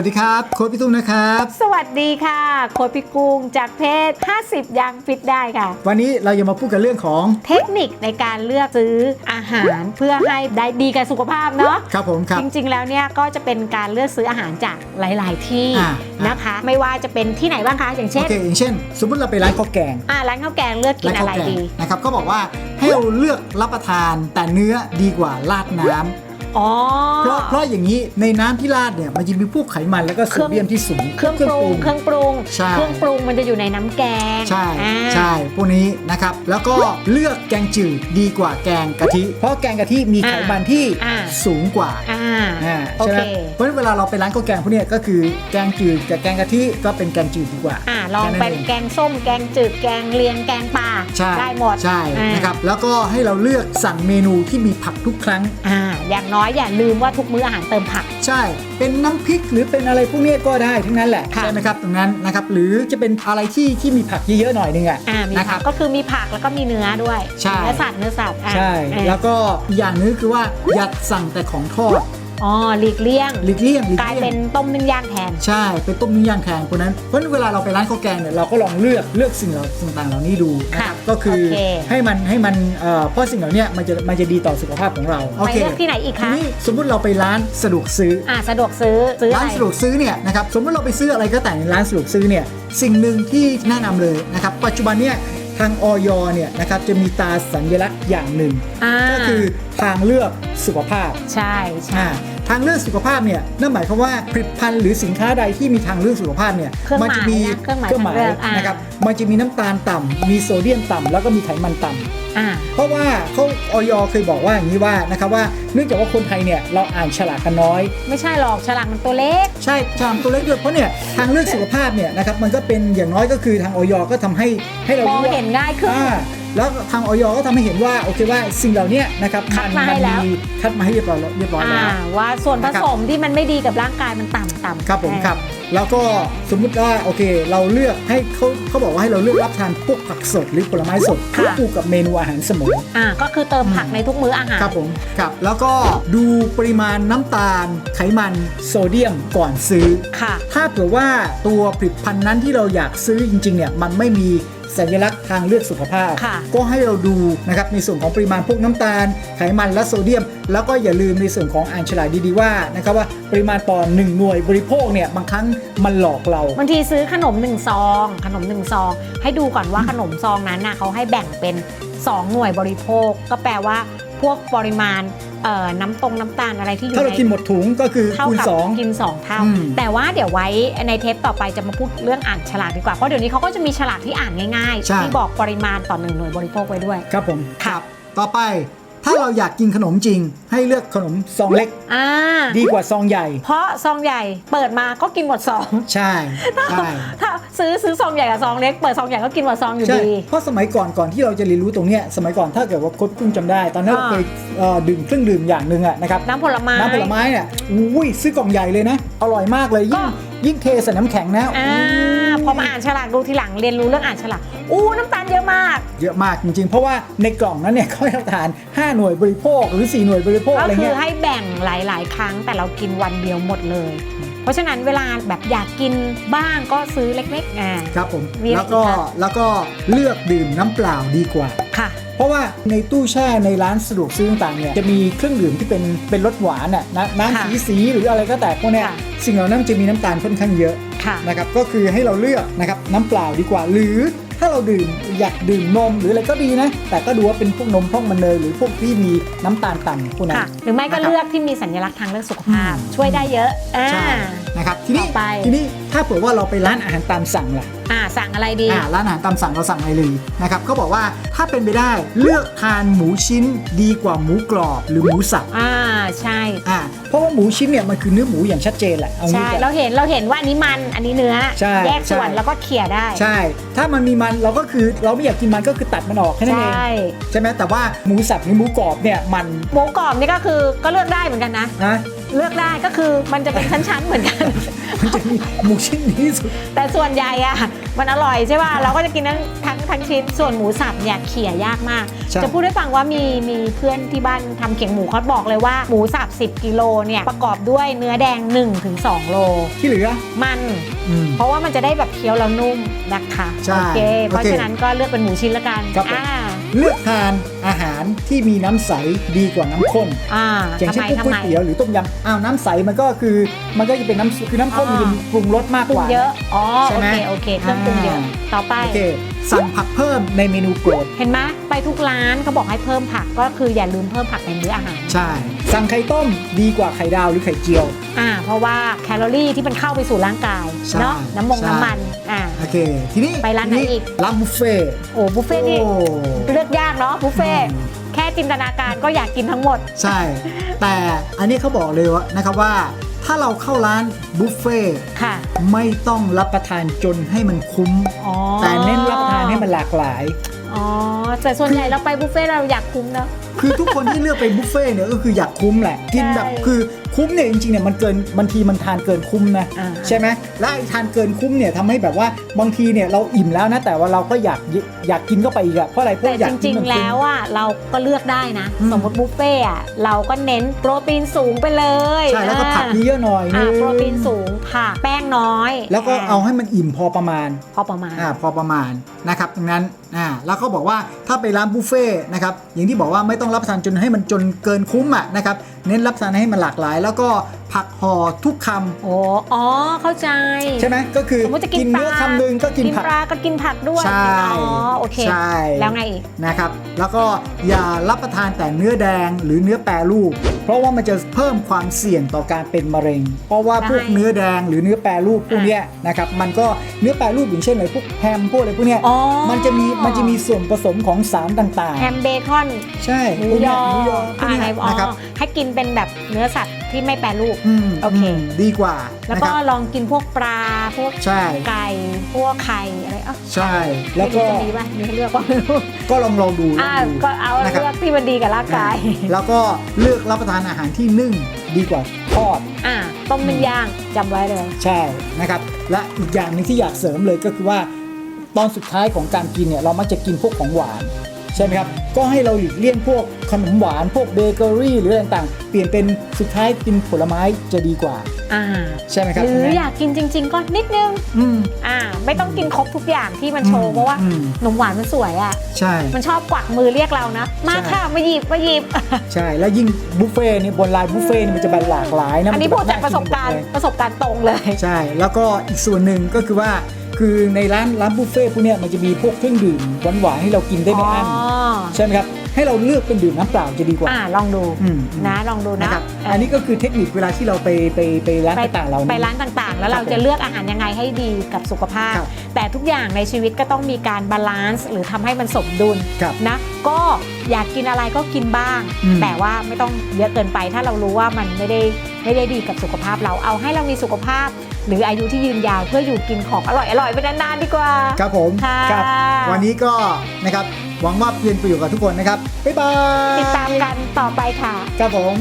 วัสดีครับ โค้ชพี่ตุ้มนะครับ สวัสดีค่ะ โค้ชพิกุงจากเพจ 50 ยังฟิตได้ค่ะ วันนี้เราจะมาพูดกันเรื่องของเทคนิคในการเลือกซื้ออาหารเพื่อให้ได้ดีกับสุขภาพเนาะครับผมครับ จริงๆแล้วเนี่ยก็จะเป็นการเลือกซื้ออาหารจากหลาย ๆ ที่อ่า นะคะ ไม่ว่าจะเป็นที่ไหนบ้างคะ อย่างโอเช่นเคอย่างเช่น สมมติเราไปร้านข้าวแกงอ่าร้านข้าวแกงเลือกกินร้านอะข้าวไรแกงดี นะครับก็บอกว่าให้เราเลือกรับประทานแต่เนื้อดีกว่าราดน้ำ อ๋อ เพราะเพราะอย่างนี้ในน้ำที่ราดเนี่ยมันจะมีพวกไขมันแล้วก็โซเดียมที่สูง เครื่องปรุง เครื่องปรุง ใช่ เครื่องปรุงมันจะอยู่ในน้ำแกงใช่อ่า ใช่พวกนี้นะครับ แล้วก็เลือกแกงจืดดีกว่าแกงกะทิ เพราะแกงกะทิมีไขมันที่อ่า สูงกว่าอ่า อ่าโอใช่ไหเคมเพราะฉะนั้นเวลาเราไปร้านข้าวแกงพวกเนี้ยก็คือแกงจืดกับแกงกะทิก็เป็นแกงจืดดีกว่าอ่า ลองแค่ไปนั้นเองแกงส้ม แกงจืด แกงเลียง แกงป่า ใช่ได้หมดใช่อ่านะครับแล้วก็ให้เราเลือกสั่งเมนูที่มีผักทุกครั้ง อ่า อย่างน้อยอย่าลืมว่าทุกมื้ออาหารเติมผัก ใช่ เป็นน้ำพริกหรือเป็นอะไรพวกเนี้ยก็ได้ทั้งนั้นแหละค่ะใช่ไหมครับตรงนั้นนะครับหรือจะเป็นอะไรที่ที่มีผักเยอะๆหน่อยนึงอะอ่ามีนะคผัรักบ ก็คือมีผักแล้วก็มีเนื้อด้วยใช่ เนื้อสัตว์เนื้อสัตว์อะใช่ อะ แล้วก็อีกอย่างนึงคือว่าอย่าสั่งแต่ของทอด อ๋อหลีกเลี่ยงหลีกเลี่ยงหลีกกลายเลี่ยเป็งนต้มนึ่งย่างแทน ใช่เป็นต้มนึ่งย่างแทนคนนั้นเพราะฉะนั้นเวลาเราไปร้านข้าวแกงเนี่ยเราก็ลองเลือกเลือกสิ่งเหล่าต่างๆเหล่านี้ดูนะครับค่ะก็คือโอเค ให้มันให้มันเอ่อเพราะสิ่งเหล่าเนี้ยมันจะมันจะดีต่อสุขภาพของเราโอไปเคเลือกที่ไหนอีกทีคะนี้สมมุติเราไปร้านสะดวกซื้อ อ่าสะดวกซื้อซื้ออะร้านไรสะดวกซื้อเนี่ยนะครับสมมติเราไปซื้ออะไรก็แต่ในร้านสะดวกซื้อเนี่ยสิ่งหนึ่งที่แนะนำเลยนะครับปัจจุบันเนี่ย ทางออยเนี่ยนะครับจะมีตราสัญลักษณ์อย่างหนึ่งอ่าก็คือทางเลือกสุขภาพ ใช่ใช่อ่า ทางเลือกสุขภาพเนี่ยนั่นหมายความว่าผลิตภัณฑ์หรือสินค้าใดที่มีทางเลือกสุขภาพเนี่ยเครื่องหมัมายจะมีนะเครื่องหมายทางเลือกอ่านนะครับมันจะมีน้ำตาลต่ำมีโซเดียมต่ำแล้วก็มีไขมันต่ำอ่าเพราะว่าเขาออยเคยบอกว่าอย่างนี้ว่านะครับว่าเนื่องจากว่าคนไทยเนี่ยเราอ่านฉลากกันน้อย ไม่ใช่หรอกฉลากมันตัวเล็ก ใช่ชามตัวเล็กด้วยเพราะเนี่ยทางเลือกสุขภาพเนี่ยนะครับมันก็เป็นอย่างน้อยก็คือทางออยก็ทำให้ให้เรามองรู้ว่าเห็นง่ายขึ้นอ่า แล้วทางออยก็ทำให้เห็นว่าโอเคว่าสิ่งเหล่านี้นะครับคัดมาให้แล้วคัดมาให้เรียบร้อยแล้วเรียบร้อยอ่าแล้วว่าส่วนผนะครับสมที่มันไม่ดีกับร่างกายมันต่ำต่ำครับผมอ่าครับ แล้วก็สมมุติว่าโอเค เราเลือกให้เขาเขาบอกว่าให้เราเลือกรับทานพวกผักสดหรือผลไม้สดควบคู่กับเมนูอาหารเสมออ่าก็คือเติมผักในทุกมื้ออาหารครับผมครับแล้วก็ดูปริมาณน้ำตาลไขมันโซเดียมก่อนซื้อค่ะ ถ้าเผื่อว่าตัวผลิตภัณฑ์นั้นที่เราอยากซื้อจริงๆเนี่ยมันไม่มี สัญลักษณ์ทางเลือกสุขภาพค่ะก็ให้เราดูนะครับในส่วนของปริมาณพวกน้ำตาล ไขมันและโซเดียม แล้วก็อย่าลืมในส่วนของอ่านฉลากดีๆว่านะครับว่าปริมาณต่อหนึ่งหน่วยบริโภคเนี่ยบางครั้งมันหลอกเราบางทีซื้อขนมหนึ่งซอง ขนมหนึ่งซอง ให้ดูก่อนว่าขนมซองนั้นน่ะเขาให้แบ่งเป็น 2 หน่วยบริโภค ก็แปลว่าพวกปริมาณ เอ่อน้ำตรงน้ำตาลอะไรที่อยู่ถ้าเราในกินหมดถุงก็คือเท่าคูณกับสอง กิน 2 เท่า อืม แต่ว่าเดี๋ยวไว้ในเทปต่อไปจะมาพูดเรื่องอ่านฉลากดีกว่า เพราะเดี๋ยวนี้เขาก็จะมีฉลากที่อ่านง่ายใช่ ๆ ที่บอกปริมาณต่อหนึ่งหน่วยบริโภคไว้ด้วย ครับผมค่ะต่อไป ถ้าเราอยากกินขนมจริง ให้เลือกขนมซองเล็ก อ่าดีกว่าซองใหญ่ เพราะซองใหญ่เปิดมาก็กินหมดซองใช่ใช่ถ้าซื้อซื้อซองใหญ่กับซองเล็กเปิดซองใหญ่ก็กินหมดซองอยู่ใช่ดีเพราะสมัยก่อนก่อนที่เราจะเรียนรู้ตรงเนี้ยสมัยก่อนถ้าเกิดว่าโค้ชกุ้งจำได้ ตอนนั้นเราอ่าเคยเอ่อดื่มเครื่องดื่มอย่างหนึ่งอะนะครับน้ำผลไม้ น้ำผลไม้เนี่ยอุ้ยซื้อกล่องใหญ่เลยนะ อร่อยมากเลยยิ่งก็ ยิ่งเทใส่น้ำแข็งนะอ่า พอมาอ่านฉลากดูทีหลังเรียนรู้เรื่องอ่านฉลากอู้น้ำตาลเยอะมาก เยอะมากจริงๆ เพราะว่าในกล่องนั้นเนี่ยเขาให้เราทาน 5 หน่วยบริโภคหรือ 4 หน่วยบริโภคก็อะไรคือเงี้ยให้แบ่งหลาย ๆ ครั้งแต่เรากินวันเดียวหมดเลย เพราะฉะนั้นเวลาแบบอยากกินบ้างก็ซื้อเล็กๆอ่า ครับผม มีอะไรแล้วก็อีกคะ แล้วก็เลือกดื่มน้ำเปล่าดีกว่า ค่ะ เพราะว่าในตู้แช่ในร้านสะดวกซื้อต่างๆเนี่ยจะมีเครื่องดื่มที่เป็นเป็นรสหวานน่ะนะค่ะน้ำสีสีหรืออะไรก็แต่พวกเนี้ยค่ะสิ่งเหล่านั้นจะมีน้ำตาลค่อนข้างเยอะค่ะนะครับก็คือให้เราเลือกนะครับน้ำเปล่าดีกว่า หรือถ้าเราดื่มอยากดื่มนมหรืออะไรก็ดีนะ แต่ก็ดูว่าเป็นพวกนมพวกมันเนยหรือพวกที่มีน้ำตาลต่ำพวกนั้น ค่ะ หรือไม่ก็นะครับเลือกที่มีสัญลักษณ์ทางเรื่องสุขภาพ อืม ช่วยได้เยอะอ่า ใช่นะครับทีนี้ต่อไป ทีนี้ถ้าเผื่อว่าเราไปร้านอาหารตามสั่งล่ะ อ่าสั่งอะไรดี อ่าร้านอาหารตามสั่งเราสั่งอะไรเลยนะครับเขาบอกว่าถ้าเป็นไปได้เลือกทานหมูชิ้นดีกว่าหมูกรอบหรือหมูสับอ่าใช่ อ่าเพราะว่าหมูชิ้นเนี่ยมันคือเนื้อหมูอย่างชัดเจนแหละเอางี้ใช่ ก่อน เราเห็นเราเห็นว่าอันนี้มันอันนี้เนื้อ ใช่แยกส่วนใช่ แล้วก็เขี่ยได้ ใช่ ถ้ามันมีมันเราก็คือเราไม่อยากกินมันก็คือตัดมันออกแค่นั้นเอง ใช่ใช่ไหมแต่ว่าหมูสับหรือหมูกรอบเนี่ยมันหมูกรอบนี่ก็คือก็เลือกได้เหมือนกันนะ นะ เลือกได้ก็คือมันจะเป็นชั้นๆเหมือนกัน มันจะมีหมูชิ้นนี้ที่สุด แต่ส่วนใหญ่อะมันอร่อยใช่ป่ะเราก็จะกินทั้งทั้งทั้งชิ้นส่วนหมูสับเนี่ยเขี่ยยากมาก ใช่ จะพูดให้ฟังว่ามีมีเพื่อนที่บ้านทำเขียงหมูเขาบอกเลยว่าหมูสับ 10 กิโลเนี่ยประกอบด้วยเนื้อแดง 1-2 โล ที่เหลือมัน อืม เพราะว่ามันจะได้แบบเคี้ยวแล้วนุ่มนะคะใช่โอเคเพราะโอเคฉะนั้นก็เลือกเป็นหมูชิ้นละกันครับผม อ่า เลือกทานอาหารที่มีน้ำใสดีกว่าน้ำข้นอ่าอย่างทำเช่นไมพวกทำก๋วไมยเตี๋ยวหรือต้มยำอ้าวน้ำใสมันก็คือมันก็จะเป็นน้ำคือน้ำข้นอ่ามัมันปรุงรสมากปรุกงว่า เยอะ อ๋อ ใช่โอไหมเค โอเคเครื่องปรุงเยอะ อ่า ต่อไป โอเค สั่งผักเพิ่มในเมนูโปรดเห็นไหมไปทุกร้านเขาบอกให้เพิ่มผักก็คืออย่าลืมเพิ่มผักในมื้ออาหาร ใช่ สั่งไข่ต้มดีกว่าไข่ดาวหรือไข่เจียว อ่า เพราะว่าแคลอรี่ที่มันเข้าไปสู่ร่างกายใช่เนาะน้ำมงใช่ น้ำมันอ่า โอเค ทีนี้ไปร้านไหนอีก ร้านบุฟเฟ่ต์ โอ้บุฟเฟ่ต์นี่โอ้ เลือกยากเนาะบุฟเฟ่ต์อืมแค่จินตนาการก็อยากกินทั้งหมด ใช่ แต่อันนี้เขาบอกเลยว่านะครับว่า ถ้าเราเข้าร้านบุฟเฟ่ต์ค่ะ ไม่ต้องรับประทานจนให้มันคุ้ม อ๋อแต่เน้นรับประทาน ให้มันหลากหลาย อ๋อ แต่ส่วนใหญ่เราไปบุฟเฟ่ต์เราอยากคุ้มเนาะ คือทุกคนที่เลือกไปบุฟเฟ่ต์เนี่ยก็คืออยากคุ้มแหละ กินแบบใช่คือคุ้มเนี่ยจริงๆเนี่ยมันเกินบางทีมันทานเกินคุ้มนะอ่า ใช่ไหมและไอ้ทานเกินคุ้มเนี่ยทำให้แบบว่าบางทีเนี่ยเราอิ่มแล้วนะแต่ว่าเราก็อยากอยากกินเข้าไปอีกอะเพราะอะไรเพราะแต่อยาจกกิรินง มันๆคุ้มแล้วอะเราก็เลือกได้นะ อืม สมมติบุฟเฟ่ต์อะเราก็เน้นโปรตีนสูงไปเลยใช่แล้วก็ผักเยอะๆหน่อยอ่านึงโปรตีนสูงผักแป้งน้อยแล้วก็เอาให้มันอิ่มพอประมาณ พอประมาณ อ่าพอประมาณนะครับดังนั้นอ่าแล้วเขาบอกว่าถ้าไปร้านบุฟเฟ่ต์นะครับอย่างที่บอกว่าไม่ต้องรับประทานจนให้มันจนเกินคุ้มอะนะครับเน้นรับประทานให้มันหลากหลาย แล้วก็ ผักห่อทุกคำโอ้อ๋อ เข้าใจ ใช่ไหมก็คือสมมติจะกินเนื้อปลาคำหนึ่งก็กินผัก ปลาก็กินผักด้วย ใช่อ๋อ โอเค ใช่ แล้วไงอีก นะครับ แล้วก็อย่ารับประทานแต่เนื้อแดงหรือเนื้อแปรรูป เพราะว่ามันจะเพิ่มความเสี่ยงต่อการเป็นมะเร็ง เพราะว่าพวกได้เนื้อแดงหรือเนื้อแปรรูปพวกเนี้ยนะครับ มันก็เนื้อแปรรูปอย่างเช่นอะไรพวกแฮมพวกอะไรพวกเนี้ย อ๋อ มันจะมีมันจะมีส่วนผสมของสารต่างแฮมเบคอน ๆ ใช่หมูพวกยเนี้อหมูยอพวกอ่าเนี้ยในอ๋อนะครับ ให้กินเป็นแบบเนื้อสัตว์ ที่ไม่แปรรูป อืมโอเค มดีกว่าแล้วนะก็ครับ ลองกินพวกปลา พวกใช่ ไก่ พวกไข่อะไรเอ้าใช่แล้วก็ไม่รู้จะมีป่ะมีให้เลือกป่ะไม่รู้ก็ลองลองดูลออ่างดูก็เอานะครับเลือกที่มันดีกับร่างกาย แล้วก็เลือกรับประทานอาหารที่นึ่งดีกว่าทอด อ่าต้มเป็นย่างจำไว้เลย ใช่นะครับ และอีกอย่างหนึงที่อยากเสริมเลยก็คือว่า ตอนสุดท้ายของการกินเนี่ยเรามักจะกินพวกของหวาน ใช่ไหมครับ ก็ให้เราหลีกเลี่ยงพวกขนมหวานพวกเบเกอรี่หรืออะไรต่างๆ เปลี่ยนเป็นสุดท้ายกินผลไม้จะดีกว่า อ่าใช่ไหมครับหรืออยากกินจริง ๆ ก็นิดนึงอืม อ่า ไม่ต้องกินครบทุกอย่างที่มันโชอืว์มเพราะว่าอืม ขนมหวานมันสวยอะ ใช่ มันชอบกวักมือเรียกเรานะ มาใช่ ค่ะมาหยิบมาหยิบ ใช่แล้วยิ่งบุฟเฟ่ต์เนี่ยบนไลน์บุฟเฟ่ต์เนี่ยมันจะแบบหลากหลายนะอันนี้มัพูดจะจากประสบการณ์น่นไปหมดเลยประสบการณ์ตรงเลย ใช่ แล้วก็อีกส่วนหนึ่งก็คือว่า คือในร้านร้านบุฟเฟ่ต์พวกเนี้ยมันจะมีพวกเครื่องดื่มหวานๆให้เรากินได้ไม่อั้นอ๋อใช่ไหมครับให้เราเลือกเป็นดื่มน้ำเปล่าจะดีกว่าอ่าลองดูอืมนะลองดูนะนะครับเอันนี้ก็คือเทคนิคเวลาที่เราไปไปไปร้านไปต่างๆเราไปนี่ร้านต่างๆ แล้วครับเราจะเลือกอาหารยังไงให้ดีกับสุขภาพครับแต่ทุกอย่างในชีวิตก็ต้องมีการบาลานซ์หรือทำให้มันสมดุลครับนะก็อยากกินอะไรก็กินบ้างอืมแต่ว่าไม่ต้องเยอะเกินไปถ้าเรารู้ว่ามันไม่ได้ไม่ได้ดีกับสุขภาพเราเอาให้เรามีสุขภาพ หรืออายุที่ยืนยาวเพื่ออยู่กินของอร่อยอร่อยๆไปนานๆดีกว่าครับผมค่ะครับ วันนี้ก็นะครับหวังว่าเป็นประโยชน์กับทุกคนนะครับบ๊ายบายติดตามกันต่อไปค่ะครับผม